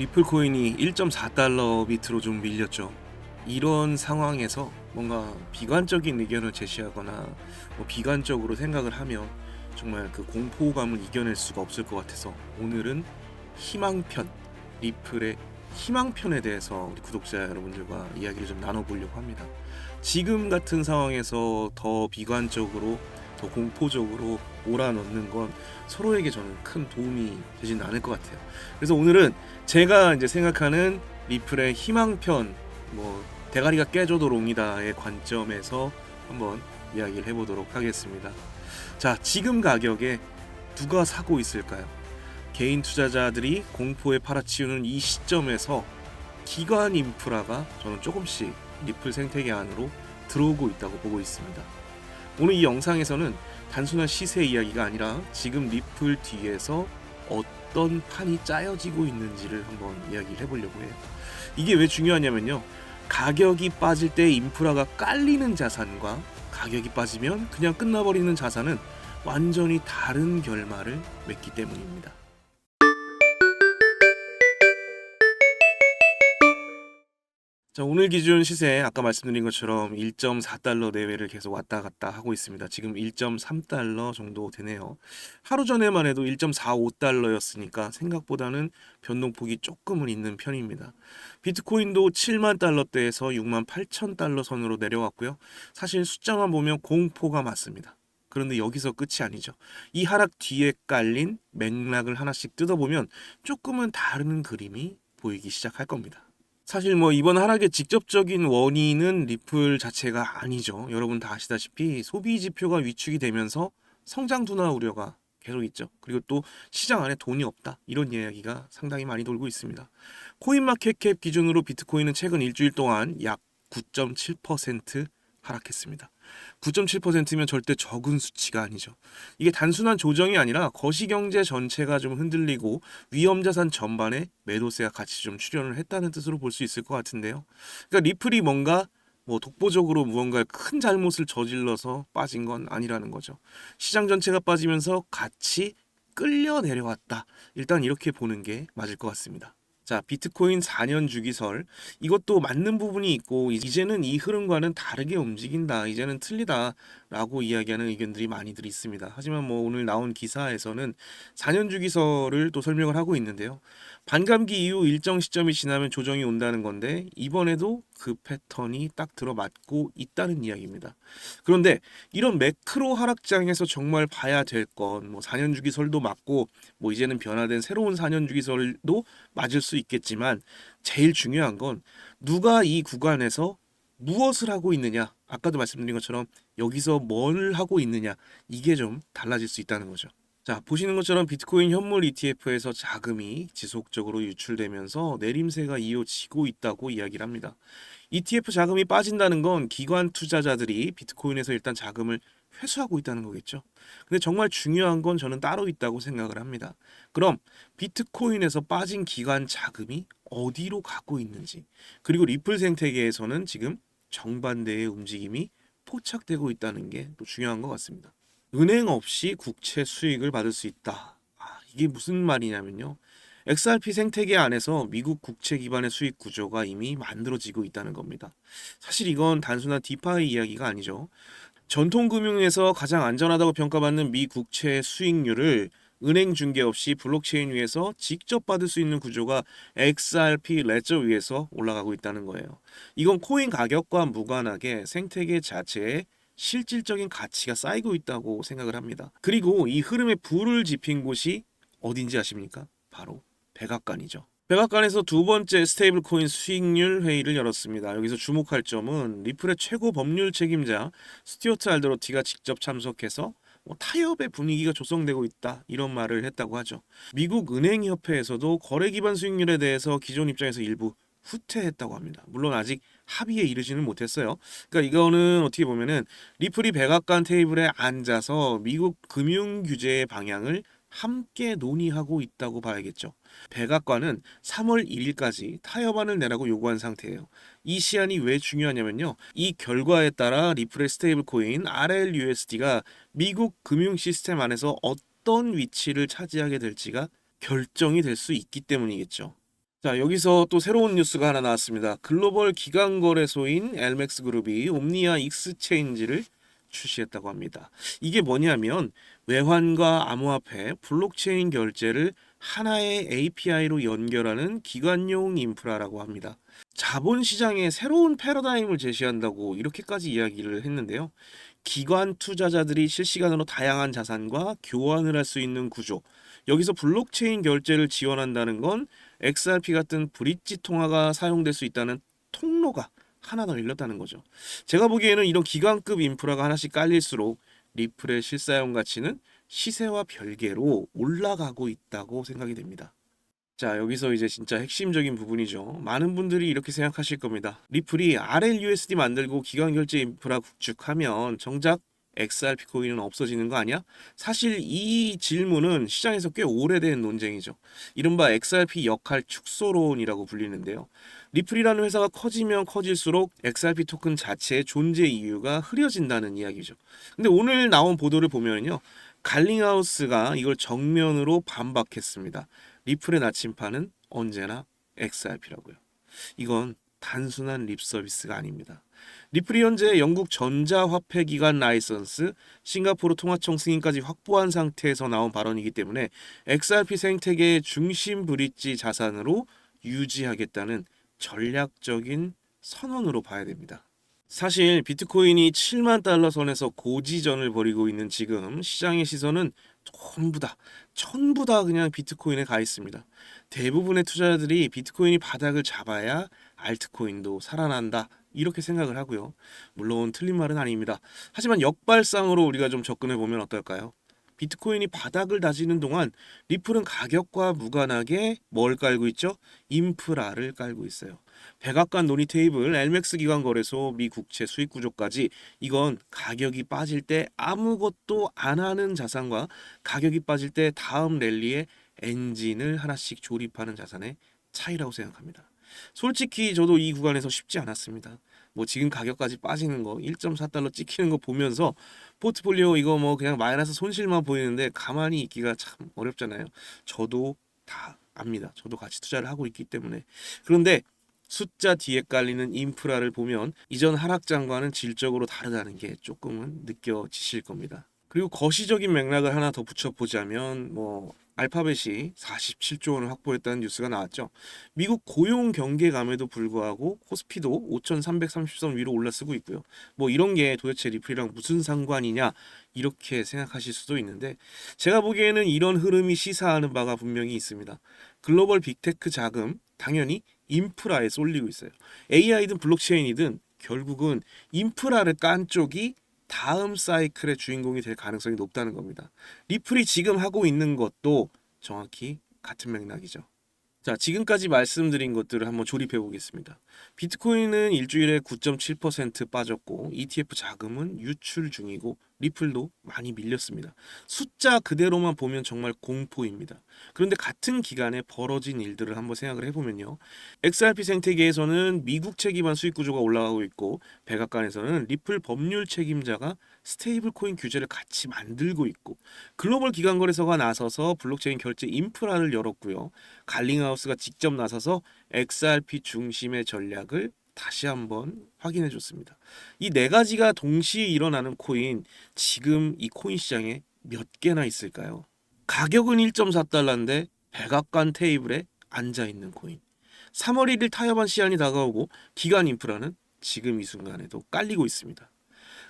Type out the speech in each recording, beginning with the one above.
리플 코인이 1.4달러 밑으로 좀 밀렸죠. 이런 상황에서 뭔가 비관적인 의견을 제시하거나 뭐 비관적으로 생각을 하면 정말 그 공포감을 이겨낼 수가 없을 것 같아서 오늘은 희망편 리플의 희망편에 대해서 우리 구독자 여러분들과 이야기를 좀 나눠보려고 합니다. 지금 같은 상황에서 더 비관적으로 더 공포적으로 몰아넣는 건 서로에게 저는 큰 도움이 되진 않을 것 같아요. 그래서 오늘은 제가 이제 생각하는 리플의 희망편 뭐 대가리가 깨져도 롱이다의 관점에서 한번 이야기를 해보도록 하겠습니다. 자, 지금 가격에 누가 사고 있을까요? 개인 투자자들이 공포에 팔아치우는 이 시점에서 기관 인프라가 저는 조금씩 리플 생태계 안으로 들어오고 있다고 보고 있습니다. 오늘 이 영상에서는 단순한 시세 이야기가 아니라 지금 리플 뒤에서 어떤 판이 짜여지고 있는지를 한번 이야기를 해보려고 해요. 이게 왜 중요하냐면요. 가격이 빠질 때 인프라가 깔리는 자산과 가격이 빠지면 그냥 끝나버리는 자산은 완전히 다른 결말을 맺기 때문입니다. 자, 오늘 기준 시세 아까 말씀드린 것처럼 1.4달러 내외를 계속 왔다 갔다 하고 있습니다. 지금 1.3달러 정도 되네요. 하루 전에만 해도 1.45달러였으니까 생각보다는 변동폭이 조금은 있는 편입니다. 비트코인도 7만 달러대에서 6만 8천 달러 선으로 내려왔고요. 사실 숫자만 보면 공포가 맞습니다. 그런데 여기서 끝이 아니죠. 이 하락 뒤에 깔린 맥락을 하나씩 뜯어보면 조금은 다른 그림이 보이기 시작할 겁니다. 사실 뭐 이번 하락의 직접적인 원인은 리플 자체가 아니죠. 여러분 다 아시다시피 소비 지표가 위축이 되면서 성장 둔화 우려가 계속 있죠. 그리고 또 시장 안에 돈이 없다. 이런 이야기가 상당히 많이 돌고 있습니다. 코인마켓캡 기준으로 비트코인은 최근 일주일 동안 약 9.7% 하락했습니다. 9.7%면 절대 적은 수치가 아니죠. 이게 단순한 조정이 아니라 거시경제 전체가 좀 흔들리고 위험자산 전반에 매도세가 같이 좀 출현을 했다는 뜻으로 볼 수 있을 것 같은데요. 그러니까 리플이 뭔가 뭐 독보적으로 무언가 큰 잘못을 저질러서 빠진 건 아니라는 거죠. 시장 전체가 빠지면서 같이 끌려 내려왔다. 일단 이렇게 보는 게 맞을 것 같습니다. 자, 비트코인 4년 주기설. 이것도 맞는 부분이 있고, 이제는 이 흐름과는 다르게 움직인다. 이제는 틀리다. 라고 이야기하는 의견들이 많이들 있습니다. 하지만 뭐 오늘 나온 기사에서는 4년 주기설을 또 설명을 하고 있는데요. 반감기 이후 일정 시점이 지나면 조정이 온다는 건데, 이번에도 그 패턴이 딱 들어맞고 있다는 이야기입니다. 그런데 이런 매크로 하락장에서 정말 봐야 될 건, 뭐 4년 주기설도 맞고, 뭐 이제는 변화된 새로운 4년 주기설도 맞을 수 있겠지만 제일 중요한 건 누가 이 구간에서 무엇을 하고 있느냐 아까도 말씀드린 것처럼 여기서 뭘 하고 있느냐 이게 좀 달라질 수 있다는 거죠. 자 보시는 것처럼 비트코인 현물 ETF에서 자금이 지속적으로 유출되면서 내림세가 이어지고 있다고 이야기를 합니다. ETF 자금이 빠진다는 건 기관 투자자들이 비트코인에서 일단 자금을 회수하고 있다는 거겠죠. 근데 정말 중요한 건 저는 따로 있다고 생각을 합니다. 그럼 비트코인에서 빠진 기관 자금이 어디로 가고 있는지, 그리고 리플 생태계에서는 지금 정반대의 움직임이 포착되고 있다는 게 또 중요한 것 같습니다. 은행 없이 국채 수익을 받을 수 있다. 아, 이게 무슨 말이냐면요. XRP 생태계 안에서 미국 국채 기반의 수익 구조가 이미 만들어지고 있다는 겁니다. 사실 이건 단순한 디파이 이야기가 아니죠. 전통 금융에서 가장 안전하다고 평가받는 미 국채 수익률을 은행 중개 없이 블록체인 위에서 직접 받을 수 있는 구조가 XRP 레저 위에서 올라가고 있다는 거예요. 이건 코인 가격과 무관하게 생태계 자체에 실질적인 가치가 쌓이고 있다고 생각을 합니다. 그리고 이 흐름에 불을 지핀 곳이 어딘지 아십니까? 바로 백악관이죠. 백악관에서 두 번째 스테이블 코인 수익률 회의를 열었습니다. 여기서 주목할 점은 리플의 최고 법률 책임자 스튜어트 알드로티가 직접 참석해서 뭐 타협의 분위기가 조성되고 있다 이런 말을 했다고 하죠. 미국 은행협회에서도 거래 기반 수익률에 대해서 기존 입장에서 일부 후퇴했다고 합니다. 물론 아직 합의에 이르지는 못했어요. 그러니까 이거는 어떻게 보면은 리플이 백악관 테이블에 앉아서 미국 금융 규제의 방향을 함께 논의하고 있다고 봐야겠죠. 백악관은 3월 1일까지 타협안을 내라고 요구한 상태예요. 이 시한이 왜 중요하냐면요. 이 결과에 따라 리플의 스테이블 코인 RLUSD가 미국 금융 시스템 안에서 어떤 위치를 차지하게 될지가 결정이 될 수 있기 때문이겠죠. 자, 여기서 또 새로운 뉴스가 하나 나왔습니다. 글로벌 기관 거래소인 엘맥스 그룹이 옴니아 익스체인지를 출시했다고 합니다. 이게 뭐냐면 외환과 암호화폐, 블록체인 결제를 하나의 API로 연결하는 기관용 인프라라고 합니다. 자본 시장에 새로운 패러다임을 제시한다고 이렇게까지 이야기를 했는데요. 기관 투자자들이 실시간으로 다양한 자산과 교환을 할 수 있는 구조. 여기서 블록체인 결제를 지원한다는 건 XRP 같은 브릿지 통화가 사용될 수 있다는 통로가 하나 더 열렸다는 거죠. 제가 보기에는 이런 기관급 인프라가 하나씩 깔릴수록 리플의 실사용 가치는 시세와 별개로 올라가고 있다고 생각이 됩니다. 자, 여기서 이제 진짜 핵심적인 부분이죠. 많은 분들이 이렇게 생각하실 겁니다. 리플이 RLUSD 만들고 기관 결제 인프라 구축하면 정작 XRP 코인은 없어지는 거 아니야? 사실 이 질문은 시장에서 꽤 오래된 논쟁이죠. 이른바 XRP 역할 축소론이라고 불리는데요. 리플이라는 회사가 커지면 커질수록 XRP 토큰 자체의 존재 이유가 흐려진다는 이야기죠. 근데 오늘 나온 보도를 보면요. 갈링하우스가 이걸 정면으로 반박했습니다. 리플의 나침판은 언제나 XRP라고요. 이건 단순한 립 서비스가 아닙니다. 리플이 현재 영국 전자화폐 기관 라이선스, 싱가포르 통화청 승인까지 확보한 상태에서 나온 발언이기 때문에 XRP 생태계의 중심 브릿지 자산으로 유지하겠다는 전략적인 선언으로 봐야 됩니다. 사실 비트코인이 7만 달러 선에서 고지전을 벌이고 있는 지금 시장의 시선은 전부 다 전부 다 그냥 비트코인에 가 있습니다. 대부분의 투자자들이 비트코인이 바닥을 잡아야 알트코인도 살아난다 이렇게 생각을 하고요. 물론 틀린 말은 아닙니다. 하지만 역발상으로 우리가 좀 접근해 보면 어떨까요? 비트코인이 바닥을 다지는 동안 리플은 가격과 무관하게 뭘 깔고 있죠? 인프라를 깔고 있어요. 백악관 논의 테이블, 엘맥스 기관 거래소, 미 국채 수익 구조까지 이건 가격이 빠질 때 아무것도 안 하는 자산과 가격이 빠질 때 다음 랠리에 엔진을 하나씩 조립하는 자산의 차이라고 생각합니다. 솔직히 저도 이 구간에서 쉽지 않았습니다. 뭐 지금 가격까지 빠지는 거 1.4달러 찍히는 거 보면서 포트폴리오 이거 뭐 그냥 마이너스 손실만 보이는데 가만히 있기가 참 어렵잖아요. 저도 다 압니다. 저도 같이 투자를 하고 있기 때문에. 그런데 숫자 뒤에 깔리는 인프라를 보면 이전 하락장과는 질적으로 다르다는 게 조금은 느껴지실 겁니다. 그리고 거시적인 맥락을 하나 더 붙여보자면 뭐 알파벳이 47조 원을 확보했다는 뉴스가 나왔죠. 미국 고용 경계감에도 불구하고 코스피도 5,330선 위로 올라서고 있고요. 뭐 이런 게 도대체 리플이랑 무슨 상관이냐 이렇게 생각하실 수도 있는데 제가 보기에는 이런 흐름이 시사하는 바가 분명히 있습니다. 글로벌 빅테크 자금 당연히 인프라에 쏠리고 있어요. AI든 블록체인이든 결국은 인프라를 깐 쪽이 다음 사이클의 주인공이 될 가능성이 높다는 겁니다. 리플이 지금 하고 있는 것도 정확히 같은 맥락이죠. 자, 지금까지 말씀드린 것들을 한번 조립해 보겠습니다. 비트코인은 일주일에 9.7% 빠졌고 ETF 자금은 유출 중이고 리플도 많이 밀렸습니다. 숫자 그대로만 보면 정말 공포입니다. 그런데 같은 기간에 벌어진 일들을 한번 생각을 해보면요. XRP 생태계에서는 미국채 기반 수익 구조가 올라가고 있고 백악관에서는 리플 법률 책임자가 스테이블 코인 규제를 같이 만들고 있고 글로벌 기관 거래소가 나서서 블록체인 결제 인프라를 열었고요. 갈링하우스가 직접 나서서 XRP 중심의 전략을 다시 한번 확인해 줬습니다. 이 네 가지가 동시에 일어나는 코인 지금 이 코인 시장에 몇 개나 있을까요? 가격은 1.4달러인데 백악관 테이블에 앉아 있는 코인. 3월 1일 타협안 시한이 다가오고 기간 인프라는 지금 이 순간에도 깔리고 있습니다.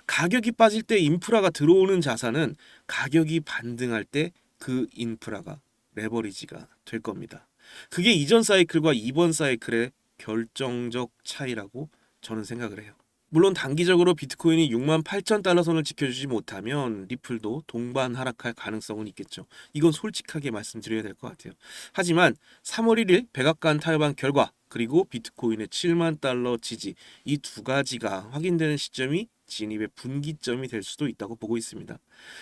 가격이 빠질 때 인프라가 들어오는 자산은 가격이 반등할 때 그 인프라가 레버리지가 될 겁니다. 그게 이전 사이클과 이번 사이클의 결정적 차이라고 저는 생각을 해요. 물론 단기적으로 비트코인이 6만 8천 달러 선을 지켜주지 못하면 리플도 동반 하락할 가능성은 있겠죠. 이건 솔직하게 말씀드려야 될 것 같아요. 하지만 3월 1일 백악관 타협한 결과 그리고 비트코인의 7만 달러 지지 이 두 가지가 확인되는 시점이 진입의 분기점이 될 수도 있다고 보고 있습니다.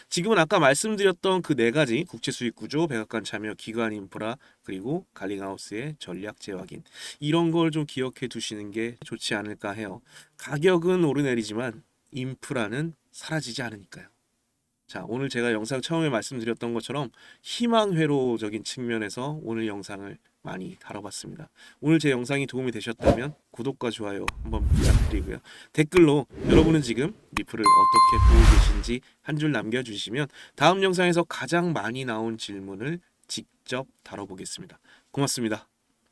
지금은 아까 말씀드렸던 그 네 가지 국채 수익 구조, 백악관 참여, 기관 인프라, 그리고 갈링하우스의 전략 재확인 이런 걸 좀 기억해 두시는 게 좋지 않을까 해요. 가격은 오르내리지만 인프라는 사라지지 않으니까요. 자, 오늘 제가 영상 처음에 말씀드렸던 것처럼 희망 회로적인 측면에서 오늘 영상을 많이 다뤄봤습니다. 오늘 제 영상이 도움이 되셨다면 구독과 좋아요 한번 부탁드리고요. 댓글로 여러분은 지금 리플을 어떻게 보고 계신지 한 줄 남겨주시면 다음 영상에서 가장 많이 나온 질문을 직접 다뤄보겠습니다. 고맙습니다.